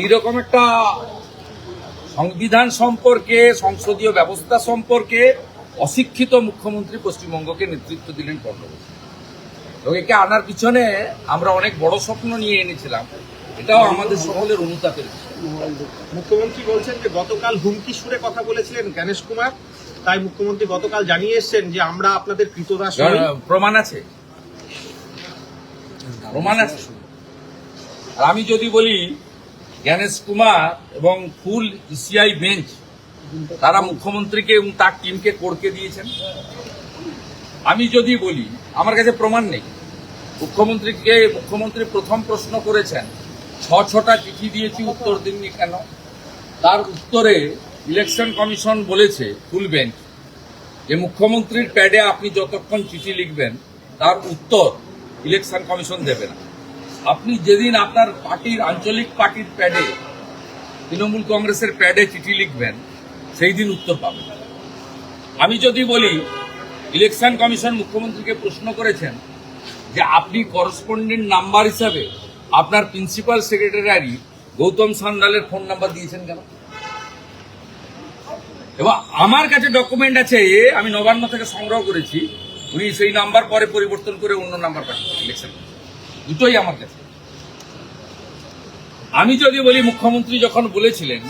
এইরকম একটা সংবিধান সম্পর্কে সংসদীয় ব্যবস্থা সম্পর্কে অশিক্ষিত মুখ্যমন্ত্রী পশ্চিমবঙ্গকে নেতৃত্ব দিলেন পনেরো এবং একে আনার পিছনে আমরা অনেক বড় স্বপ্ন নিয়ে এনেছিলাম। এটাও আমাদের সকলের অনুতাপের মুখ্যমন্ত্রী বলছেন যে গতকাল হুমকি সুরে কথা বলেছিলেন গণেশ কুমার। তাই মুখ্যমন্ত্রী গতকাল জানিয়ে এসেছেন যে আমরা আপনাদের কৃতদাস প্রমাণ আছে। প্রমাণ আছে। আর আমি যদি বলি জ্ঞানেশ কুমার এবং ফুল ইসিআই বেঞ্চ, তারা মুখ্যমন্ত্রীকে এবং তার টিমকে করকে দিয়েছেন। আমি যদি বলি, আমার কাছে প্রমাণ নেই। মুখ্যমন্ত্রীকে, মুখ্যমন্ত্রী প্রথম প্রশ্ন করেছেন, ছ, ছটা চিঠি দিয়েছি, উত্তর দিননি কেন? তার উত্তরে ইলেকশন কমিশন বলেছে, ফুল বেঞ্চ, যে মুখ্যমন্ত্রীর প্যাডে আপনি যতক্ষণ চিঠি লিখবেন, তার উত্তর ইলেকশন কমিশন দেবে না। আপনি যেদিন আপনার পার্টির আঞ্চলিক পার্টির প্যাডে, তৃণমূল কংগ্রেসের প্যাডে চিঠি লিখবেন, সেই দিন উত্তর পাবেন। আমি যদি বলি, ইলেকশন কমিশন মুখ্যমন্ত্রীকে প্রশ্ন করেছেন যে আপনি করসপন্ডেন্ট নাম্বার হিসাবে আপনার প্রিন্সিপাল সেক্রেটারি গৌতম সান্যালের ফোন নাম্বার দিয়েছেন কেন? এবং আমার কাছে ডকুমেন্ট আছে আমি নবান্ন থেকে সংগ্রহ করেছি, উনি সেই নাম্বার পরে পরিবর্তন করে অন্য নাম্বার পাঠিয়েছেন ইলেকশন দুটোই আমার কাছে। আমি যদি বলি, মুখ্যমন্ত্রী যখন বলেছিলেন,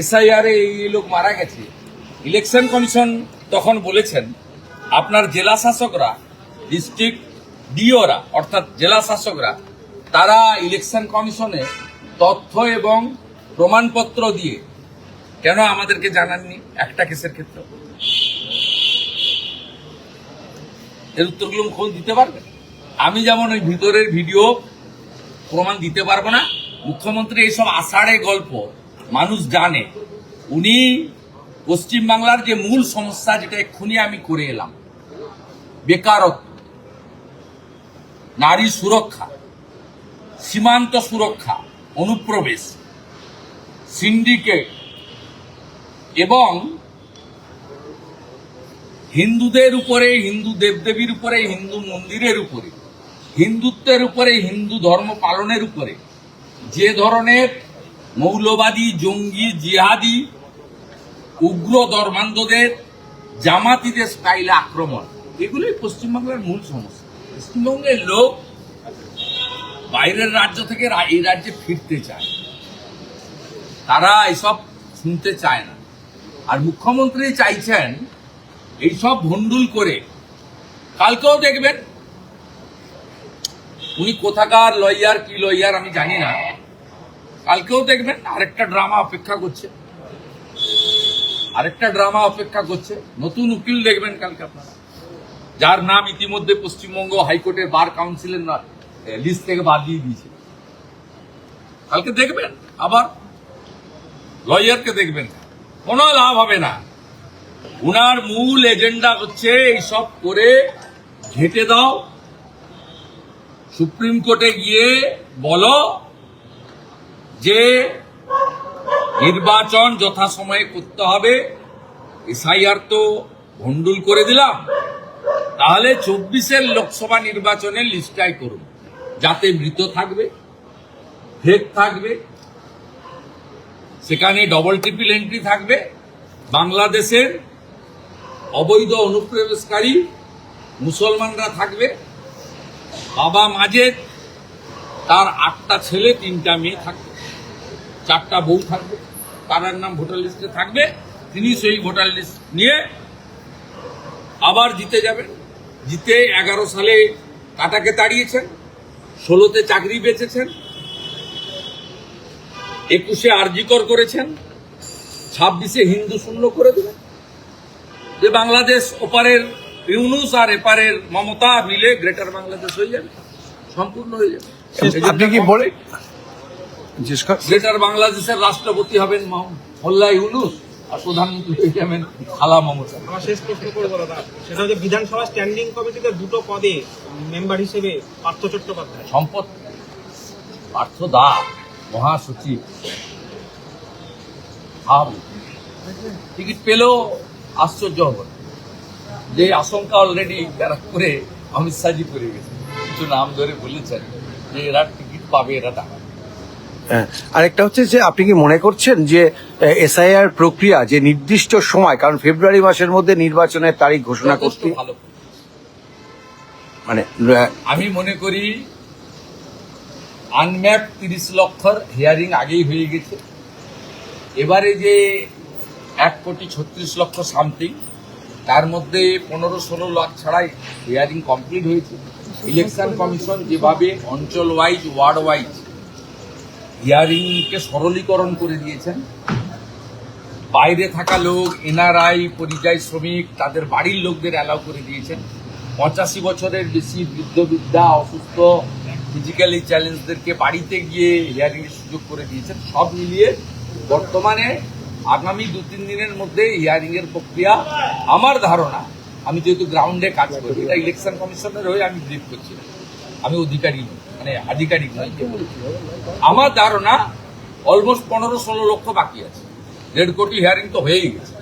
এসআইআর এই লোক মারা গেছে, ইলেকশন কমিশন তখন বলেছেন, আপনার জেলা শাসকরা, ডিস্ট্রিক্ট ডিওরা, অর্থাৎ জেলা শাসকরা, তারা ইলেকশন কমিশনে তথ্য এবং প্রমাণপত্র দিয়ে, কেন আমাদেরকে জানাননি একটা কেসের ক্ষেত্রে? এর উত্তরগুলো মুখ্যমন্ত্রী দিতে পারবে আমি যেমন ওই ভিতরের ভিডিও প্রমাণ দিতে পারব না, মুখ্যমন্ত্রী এইসব আষাঢ়ে গল্প মানুষ জানে। উনি পশ্চিমবাংলার যে মূল সমস্যা যেটা এক্ষুনি আমি করে এলাম, বেকারত্ব, নারী সুরক্ষা, সীমান্ত সুরক্ষা, অনুপ্রবেশ, সিন্ডিকেট এবং হিন্দুদের উপরে, হিন্দু দেবদেবীর উপরে, হিন্দু মন্দিরের উপরে হিন্দুত্বের উপরে, হিন্দু ধর্ম পালনের উপরে, যে ধরনের মৌলবাদী, জঙ্গি, জিহাদি, উগ্র ধর্মান্ধদের, জামাতিদের স্টাইলে আক্রমণ, এগুলোই পশ্চিমবাংলার মূল সমস্যা। পশ্চিমবঙ্গের লোক বাইরের রাজ্য থেকে এই রাজ্যে ফিরতে চায়। তারা এসব শুনতে চায় না। আর মুখ্যমন্ত্রী চাইছেন, এইসব ভন্ডুল করে, কালকেও দেখবেন উনি কোথাকার লয়ার কি লয়ার আমি জানি না। কালকেও দেখবেন আরেকটা ড্রামা অপেক্ষা করছে। আরেকটা ড্রামা অপেক্ষা করছে। নতুন উকিল দেখবেন কালকে আপনারা। যার নাম ইতিমধ্যে পশ্চিমবঙ্গ হাইকোর্টের বার কাউন্সিলের লিস্ট থেকে বাদ দিয়ে দিয়েছে। কালকে দেখবেন আবার লয়ারকে দেখবেন। কোনো লাভ হবে না। উনার মূল এজেন্ডা হচ্ছে এইসব করে ঘেটে দাও সুপ্রিম কোর্টে গিয়ে বলো যে নির্বাচন যথাসময়ে করতে হবে। এসআইআর তো ভন্ডুল করে দিলাম। তাহলে চব্বিশের লোকসভা নির্বাচনের লিস্টাই করুন। যাতে মৃত থাকবে ফেক থাকবে, সেখানে ডবল ট্রিপল এন্ট্রি থাকবে। বাংলাদেশের অবৈধ অনুপ্রবেশকারী মুসলমানরা থাকবে। বাবা মাঝে, তার আটটা ছেলে, তিনটা মেয়ে থাকবে। চারটা বউ থাকবে। তার নাম ভোটার লিস্টে থাকবে। তিনি সেই ভোটার লিস্ট নিয়ে আবার জিতে যাবেন। জিতে এগারো সালে কাটাকে তাড়িয়েছেন, ষোলোতে চাকরি বেঁচেছেন, একুশে আরজিকর করেছেন, ছাব্বিশে হিন্দু শূন্য করে দেবেন যে বাংলাদেশ ওপারের ইউনুস আর এপারের মমতা মিলে গ্রেটার বাংলাদেশ হয়ে যাবে সম্পূর্ণ হয়ে যাবে। আপনি কি বলে গ্রেটার বাংলাদেশের রাষ্ট্রপতি হবেন মোল্লা ইউনুস আর প্রধানমন্ত্রী হয়ে যাবেন খালা মমতা। আমার শেষ প্রশ্ন করব দাদা। সেটা হচ্ছে বিধানসভা স্ট্যান্ডিং কমিটিতে দুটো পদে মেম্বার হিসেবে পার্থ চট্টোপাধ্যায়। সম্পদ পার্থ দা মহাসচিব টিকিট পেলেও আশ্চর্য হব। যে আশঙ্কা অলরেডি যারা করে অমিত শাহজি করে গেছে। কিছু নাম ধরে বলেছেন যে এরা টিকিট পাবে এরা টাকা হ্যাঁ, আরেকটা হচ্ছে যে আপনি কি মনে করছেন যে এসআইআর প্রক্রিয়া যে নির্দিষ্ট সময় কারণ ফেব্রুয়ারি মাসের মধ্যে নির্বাচনের তারিখ ঘোষণা করতে মানে আমি মনে করি আনম্যাপ তিরিশ লক্ষর হিয়ারিং আগেই হয়ে গেছে। এবারে যে এক কোটি ছত্রিশ লক্ষ সামথিং তার মধ্যে পনেরো ষোলো লাখ ছাড়াই হিয়ারিং কমপ্লিট হয়েছে। ইলেকশন কমিশন যেভাবে অঞ্চল ওয়াইজ ওয়ার্ড ওয়াইজ হিয়ারিংকে সরলীকরণ করে দিয়েছেন। বাইরে থাকা লোক, এনআরআই, পরিযায়ী শ্রমিক, তাদের বাড়ির লোকদের অ্যালাউ করে দিয়েছেন। পঁচাশি বছরের বেশি বৃদ্ধ, বৃদ্ধা, অসুস্থ ফিজিক্যালি চ্যালেঞ্জদেরকে বাড়িতে গিয়ে হিয়ারিং এর সুযোগ করে দিয়েছেন। সব মিলিয়ে বর্তমানে আগামী দু তিন দিনের মধ্যে হিয়ারিং এর প্রক্রিয়া আমার ধারণা আমি যেহেতু গ্রাউন্ডে কাজ করি এটা ইলেকশন কমিশনের হয়ে আমি ব্রিফ করছি। আমি অধিকারী মানে আধিকারিক নই। আমার ধারণা অলমোস্ট পনেরো ষোলো লক্ষ বাকি আছে। দেড় কোটি হিয়ারিং তো হয়েই গেছে।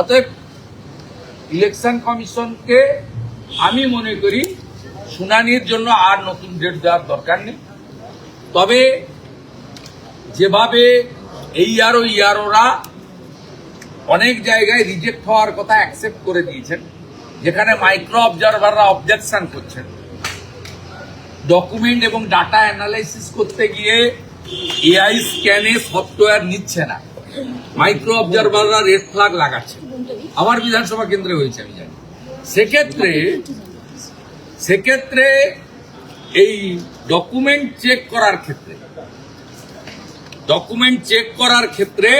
অতএব ইলেকশন কমিশনকে আমি মনে করি শুনানির জন্য আর নতুন ডেট দেওয়ার দরকার নেই। তবে যেভাবে এই আরও ইয়ারোরা অনেক জায়গায় রিজেক্ট হওয়ার কথা অ্যাকসেপ্ট করে দিয়েছেন, যেখানে মাইক্রো অবজারভাররা অবজেকশন করছেন। ডকুমেন্ট এবং ডাটা অ্যানালাইসিস করতে গিয়ে এআই স্ক্যানে সফটওয়্যার নিচ্ছে না। মাইক্রো অবজারভাররা রেড ফ্ল্যাগ লাগাচ্ছে। আমার বিধানসভা কেন্দ্রে হয়েছে, আমি জানি। সেক্ষেত্রে সেক্ষেত্রে এই ডকুমেন্ট চেক করার ক্ষেত্রে ডকুমেন্ট চেক করার ক্ষেত্রে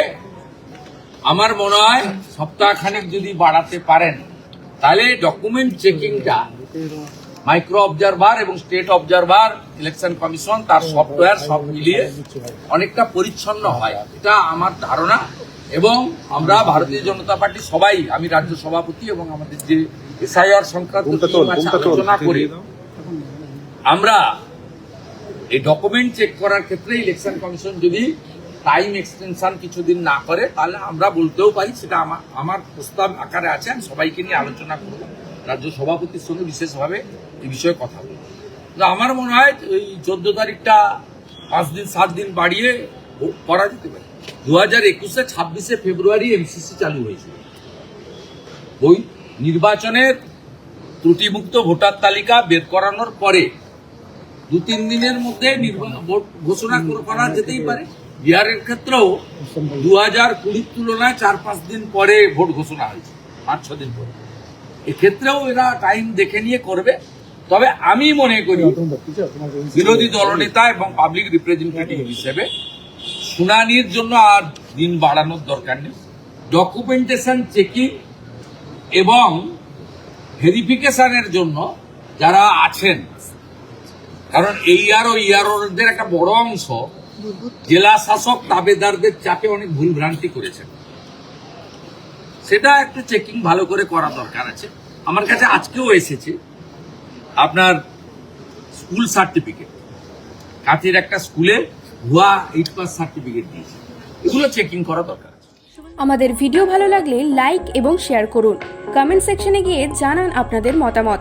আমার মনে হয় সপ্তাহখানেক যদি বাড়াতে পারেন তাহলে ডকুমেন্ট চেকিংটা মাইক্রো অবজারভার এবং স্টেট অবজারভার ইলেকশন কমিশন তার সফটওয়্যার সব মিলিয়ে অনেকটা পরিচ্ছন্ন হয়। এটা আমার ধারণা এবং আমরা ভারতীয় জনতা পার্টি সবাই আমি রাজ্য সভাপতি এবং আমাদের যে এসআইআর সংক্রান্ত আলোচনা করে। আমরা এই ডকুমেন্ট চেক করার ক্ষেত্রে ইলেকশন কমিশন যদি টাইম এক্সটেনশন কিছুদিন না করে, তাহলে আমরা বলতেও পারি সেটা আমার আমার প্রস্তাব আকারে আছে, আমি সবাইকে নিয়ে আলোচনা করব। রাজ্য সভাপতির সঙ্গে বিশেষভাবে এই বিষয়ে কথা বলব। আমার মনে হয় ওই চোদ্দ তারিখটা পাঁচ দিন, সাত দিন বাড়িয়ে করা যেতে পারে। দু হাজার একুশে ছাব্বিশে ফেব্রুয়ারি এমসিসি চালু হয়েছিল। ওই নির্বাচনের ত্রুটিমুক্ত ভোটার তালিকা বের করানোর পরে দু তিন দিনের মধ্যে ভোট ঘোষণা করে- যেতেই পারে। বিহারের ক্ষেত্রেও দু হাজার কুড়ির তুলনায় চার পাঁচ দিন পরে ভোট ঘোষণা হয়েছে পাঁচ ছ দিন পরে। এক্ষেত্রেও এরা টাইম দেখে নিয়ে করবে। তবে আমি মনে করি বিরোধী দলনেতা এবং পাবলিক রিপ্রেজেন্টেটিভ হিসেবে শুনানির জন্য আর দিন বাড়ানোর দরকার নেই। ডকুমেন্টেশন চেকিং এবং ভেরিফিকেশনের জন্য যারা আছেন কারণ এই আর ও ইয়ারোদের একটা বড় অংশ জেলা শাসক দাবেদারদের চাপে অনেক ভুল ভ্রান্তি করেছেন। সেটা একটু চেকিং ভালো করে করা দরকার আছে। আমার কাছে আজকেও এসেছে আপনার স্কুল সার্টিফিকেট কাঁথির একটা স্কুলে ভুয়া এইট পাস সার্টিফিকেট দিয়েছে। এগুলো চেকিং করা দরকার আমাদের ভিডিও ভালো লাগলে লাইক এবং শেয়ার করুন। কমেন্ট সেকশনে গিয়ে জানান আপনাদের মতামত।